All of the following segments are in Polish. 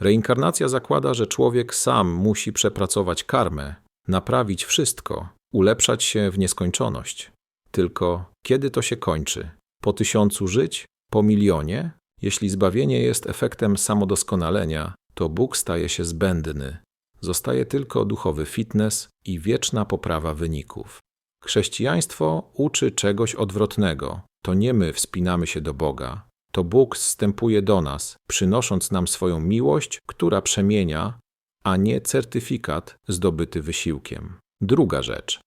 Reinkarnacja zakłada, że człowiek sam musi przepracować karmę, naprawić wszystko, ulepszać się w nieskończoność. Tylko kiedy to się kończy? Po tysiącu żyć? Po milionie? Jeśli zbawienie jest efektem samodoskonalenia, to Bóg staje się zbędny. Zostaje tylko duchowy fitness i wieczna poprawa wyników. Chrześcijaństwo uczy czegoś odwrotnego. To nie my wspinamy się do Boga, to Bóg zstępuje do nas, przynosząc nam swoją miłość, która przemienia, a nie certyfikat zdobyty wysiłkiem. Druga rzecz.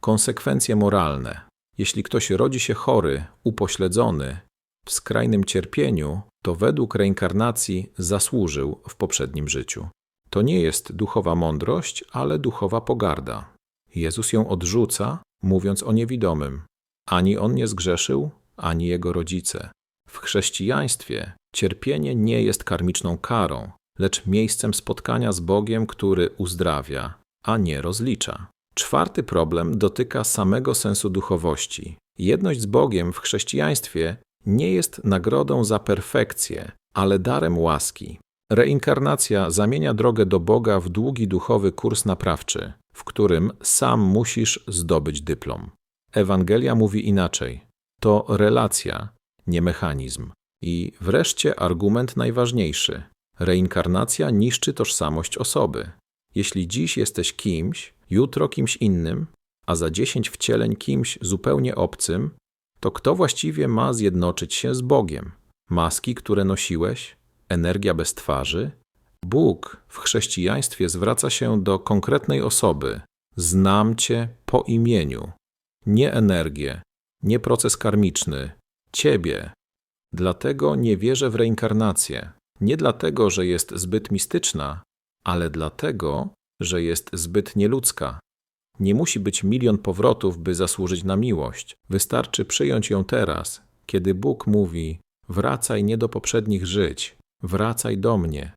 Konsekwencje moralne. Jeśli ktoś rodzi się chory, upośledzony, w skrajnym cierpieniu, to według reinkarnacji zasłużył w poprzednim życiu. To nie jest duchowa mądrość, ale duchowa pogarda. Jezus ją odrzuca, mówiąc o niewidomym. Ani on nie zgrzeszył, ani jego rodzice. W chrześcijaństwie cierpienie nie jest karmiczną karą, lecz miejscem spotkania z Bogiem, który uzdrawia, a nie rozlicza. Czwarty problem dotyka samego sensu duchowości. Jedność z Bogiem w chrześcijaństwie nie jest nagrodą za perfekcję, ale darem łaski. Reinkarnacja zamienia drogę do Boga w długi duchowy kurs naprawczy, w którym sam musisz zdobyć dyplom. Ewangelia mówi inaczej: to relacja, nie mechanizm. I wreszcie argument najważniejszy: reinkarnacja niszczy tożsamość osoby. Jeśli dziś jesteś kimś, jutro kimś innym, a za dziesięć wcieleń kimś zupełnie obcym, to kto właściwie ma zjednoczyć się z Bogiem? Maski, które nosiłeś? Energia bez twarzy? Bóg w chrześcijaństwie zwraca się do konkretnej osoby. Znam Cię po imieniu. Nie energię, nie proces karmiczny, Ciebie. Dlatego nie wierzę w reinkarnację. Nie dlatego, że jest zbyt mistyczna, ale dlatego, że jest zbyt nieludzka. Nie musi być milion powrotów, by zasłużyć na miłość. Wystarczy przyjąć ją teraz, kiedy Bóg mówi: Wracaj nie do poprzednich żyć, wracaj do mnie,